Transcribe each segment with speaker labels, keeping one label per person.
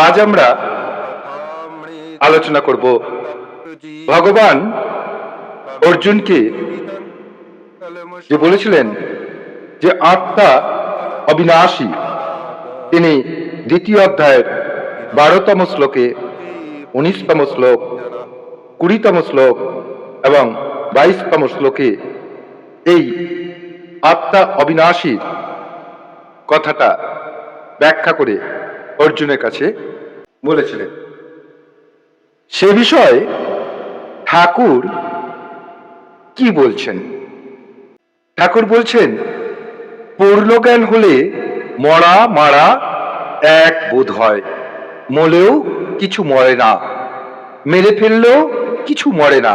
Speaker 1: আজ আমরা আলোচনা করব ভগবান অর্জুনকে যে বলেছিলেন যে আত্মা অবিনাশী, তিনি দ্বিতীয় অধ্যায়ের বারোতম শ্লোকে, উনিশতম শ্লোক, কুড়িতম শ্লোক এবং বাইশতম শ্লোকে এই আত্মা অবিনাশীর কথাটা ব্যাখ্যা করে অর্জুনের কাছে বলেছিলেন। সে বিষয়ে ঠাকুর কি বলছেন? ঠাকুর বলছেন পূর্ণজ্ঞান হলে মরা মারা এক বোধ হয়, মলেও কিছু মরে না মেরে ফেললেও কিছু মরে না,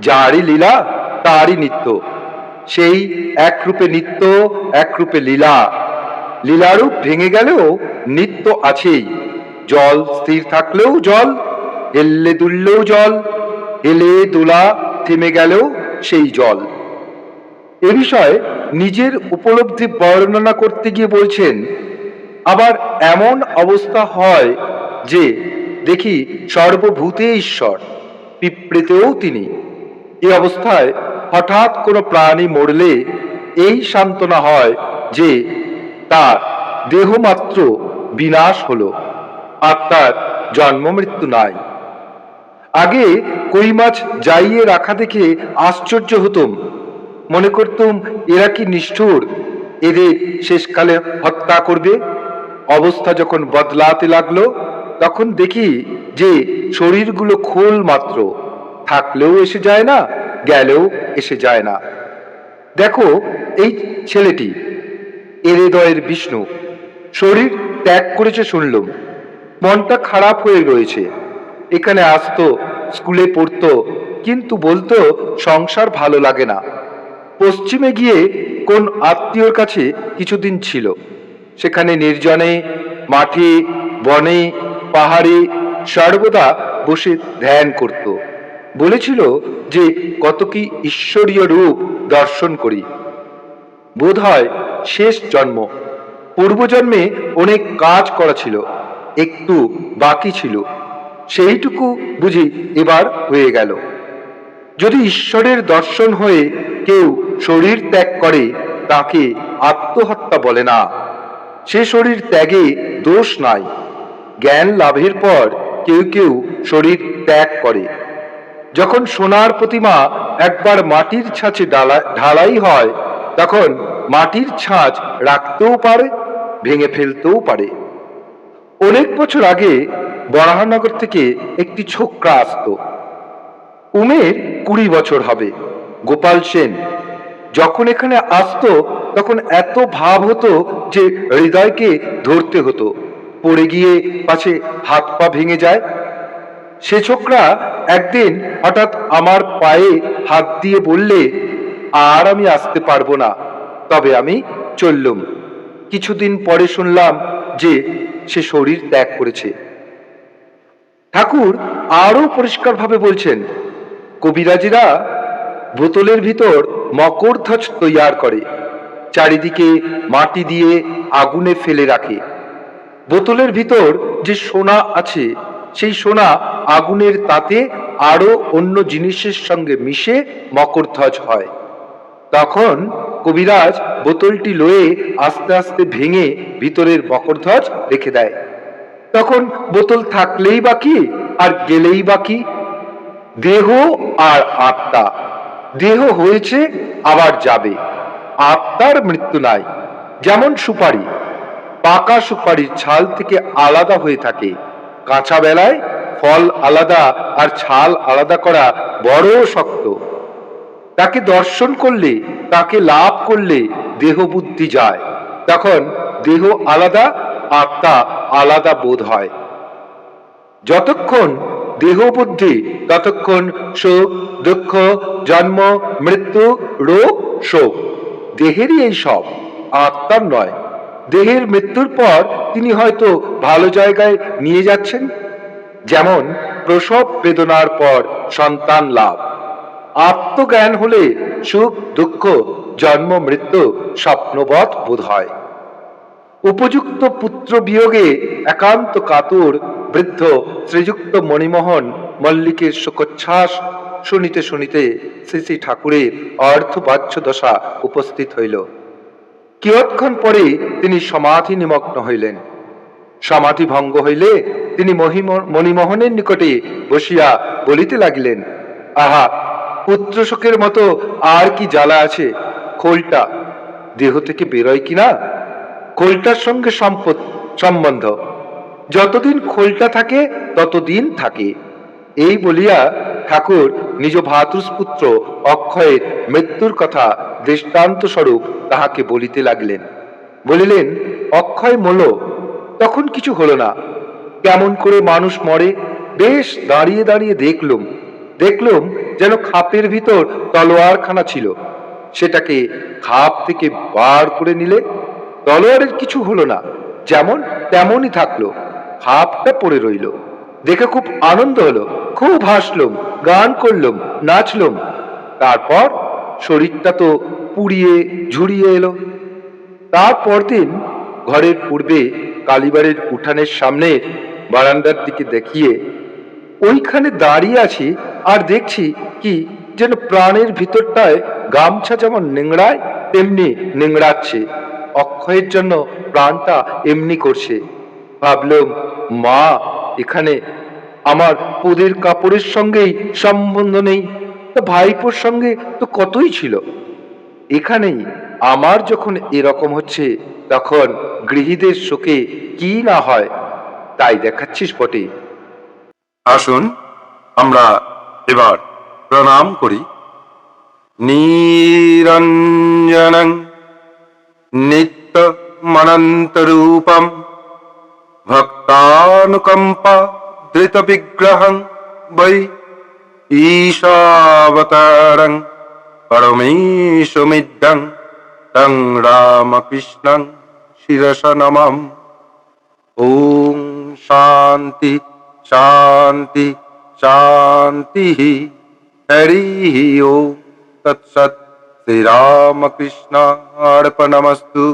Speaker 1: যারই লীলা তারই নিত্য, সেই একরূপে নিত্য, একরূপে লীলা। লীলারূপ ভেঙে গেলেও নিত্য আছেই। জল স্থির থাকলেও জল হেললে দুললেও জল, হেলে দোলা থেমে গেলেও সেই জল। এ বিষয়ে নিজের উপলব্ধি বর্ণনা করতে গিয়ে বলছেন, আবার এমন অবস্থা হয় যে, দেখি সর্বভূতে ঈশ্বর, পিঁপড়েতেও তিনি। এই অবস্থায় হঠাৎ কোনো প্রাণী মরলে এই সান্ত্বনা হয় যে তার দেহ মাত্র বিনাশ হলো আত্মার জন্ম মৃত্যু নাই। আগে কই মাছ যাইয়ে রাখা দেখে আশ্চর্য হতুম। মনে করতুম, এরা কি নিষ্ঠুর? এদের শেষকালে হত্যা করবে? অবস্থা যখন বদলাতে লাগল, তখন দেখি যে শরীরগুলো খোল মাত্র। থাকলেও এসে যায় না, গেলেও এসে যায় না। দেখো, এই ছেলেটি এর বিষ্ণু। শরীর ত্যাগ করেছে শুনলুম। মনটা খারাপ হয়ে রয়েছে। এখানে আসতো, স্কুলে পড়তো, কিন্তু বলতো সংসার ভালো লাগে না। পশ্চিমে গিয়ে কোন আত্মীয়র কাছে কিছুদিন ছিল। সেখানে নির্জনে, মাঠে, বনে, পাহাড়ে সর্বদা বসে ধ্যান করত। বলেছিল যে কত কি ঈশ্বরীয় রূপ দর্শন করি। বোধ হয় শেষ জন্ম। পূর্বজন্মে অনেক কাজ করা ছিল, একটু বাকি ছিল। সেইটুকু বুঝি এবার হয়ে গেল। যদি ঈশ্বরের দর্শন হয়ে কেউ শরীর ত্যাগ করে, তাকে আত্মহত্যা বলে না। সে শরীর ত্যাগে দোষ নাই। জ্ঞান লাভের পর কেউ কেউ শরীর ত্যাগ করে। যখন সোনার প্রতিমা একবার মাটির ছাঁচে ঢালাই হয়, তখন মাটির ছাঁচ রাখতেও পারে, ভেঙে ফেলতেও পারে। অনেক বছর আগে বরাহনগর থেকে একটি ছোকরা আসতো। উমের কুড়ি বছর হবে, গোপাল সেন। যখন এখানে আসতো, তখন এত ভাব হতো যে হৃদয়কে ধরতে হতো। পড়ে গিয়ে পাছে হাত পা ভেঙে যায়। সে ছোকরা একদিন হঠাৎ আমার পায়ে হাত দিয়ে বললে, আর আমি আসতে পারব না। তবে আমি চললুম। কিছুদিন পরে শুনলাম যে সে শরীর ত্যাগ করেছে। ঠাকুর আরও পরিষ্কারভাবে বলছেন, কবিরাজিরা বোতলের ভিতর মকরধ্বজ তৈয়ার করে, চারিদিকে মাটি দিয়ে আগুনে ফেলে রাখে। বোতলের ভিতর যে সোনা আছে, সেই সোনা আগুনের তাতে আরও অন্য জিনিসের সঙ্গে মিশে মকরধ্বজ হয়। তখন কবিরাজ বোতলটি লয়ে আস্তে আস্তে ভেঙে ভিতরের মকরধ্বজ রেখে দেয়। তখন বোতল থাকলেই বাকি আর গেলেই বাকি দেহ আর আত্মা। দেহ হয়েছে, আবার যাবে। আত্মার মৃত্যু নাই, যেমন সুপারি। পাকা সুপারির ছাল থেকে আলাদা হয়ে থাকে। কাঁচা বেলায় ফল আলাদা আর ছাল আলাদা করা বড় শক্ত। তাকে দর্শন করলে, তাকে লাভ করলে দেহ বুদ্ধি যায়। তখন দেহ আলাদা, আত্মা আলাদা বোধ হয়। যতক্ষণ দেহ বুদ্ধি, ততক্ষণ সুখ, দুঃখ, জন্ম, মৃত্যু, রোগ, শোক, দেহেরই এই সব, আত্মার নয়। দেহের মৃত্যুর পর তিনি হয়তো ভালো জায়গায় নিয়ে যাচ্ছেন। যেমন প্রসব বেদনার পর সন্তান লাভ। আত্মজ্ঞান হলে সুখ, দুঃখ, জন্ম, মৃত্যু স্বপ্নবৎ বোধ হয়। উপযুক্ত পুত্র বিয়োগে একান্ত কাতর, বৃদ্ধ, শ্রীযুক্ত মণিমোহন মল্লিকের শোকচ্ছ্বাস শুনিতে শুনিতে শ্রী শ্রী ঠাকুরের অর্ধবাচ্য দশা উপস্থিত হইল। কিয়ৎক্ষণ পরে তিনি সমাধি নিমগ্ন হইলেন। সমাধি ভঙ্গ হইলে তিনি মহিম- মণিমোহনের নিকটে বসিয়া বলিতে লাগিলেন, আহা পুত্র শোকের মতো আর কি জ্বালা আছে? খোলটা দেহ থেকে বেরোয় কিনা? খোলটার সঙ্গে সম্পদ সম্বন্ধ। যতদিন খোলটা থাকে, ততদিন থাকে। এই বলিয়া ঠাকুর নিজ ভ্রাতুষ্পুত্র অক্ষয়ের মৃত্যুর কথা দৃষ্টান্ত স্বরূপ তাহাকে বলিতে লাগলেন। বলিলেন, অক্ষয় মল, তখন কিছু হলো না। কেমন করে মানুষ মরে, বেশ দাঁড়িয়ে দাঁড়িয়ে দেখলুম। দেখলুম যেন খাপের ভিতর তলোয়ারখানা ছিল। সেটাকে খাপ থেকে বার করে নিলে তলোয়ারের কিছু হলো না, যেমন তেমনই থাকল। খাপটা পড়ে রইল। দেখে খুব আনন্দ হলো। খুব হাসলুম, গান করলুম, নাচলুম। তারপর শরীরটা তো পুড়িয়ে ঝুরিয়ে এলো। তারপর দিন ঘরের পূর্বে কালীবাড়ির উঠানের সামনে বারান্দার দিকে দেখিয়ে, ওইখানে দাঁড়িয়ে আছি আর দেখছি কি যেন প্রাণের ভিতরটায় গামছা যেমন নিংড়ায় তেমনি নিংড়াচ্ছে অক্ষয়ের জন্য প্রাণটা এমনি করছে। ভাবলাম, মা, এখানে আমার পোদের কাপড়ের সঙ্গেই সম্বন্ধ নেই। তা ভাইপোর সঙ্গে তো কতই ছিল? এখানেই আমার যখন এরকম হচ্ছে, তখন গৃহীদের শোকে কি না হয়, তাই দেখাচ্ছিস বটে।
Speaker 2: আসুন, আমরা এবার প্রণাম করি। নিরঞ্জনং নিত্য মনন্তরূপম ভক্তানুকম্পা ধৃত বিগ্রহং বৈ ঈশাবতারং পরমেশমিদ্যং তং রামকৃষ্ণং শিরস নমঃ ওম শান্তি শান্তি। শান্তি হরি ওম তৎসৎ শ্রীরামকৃষ্ণার্পণমস্তু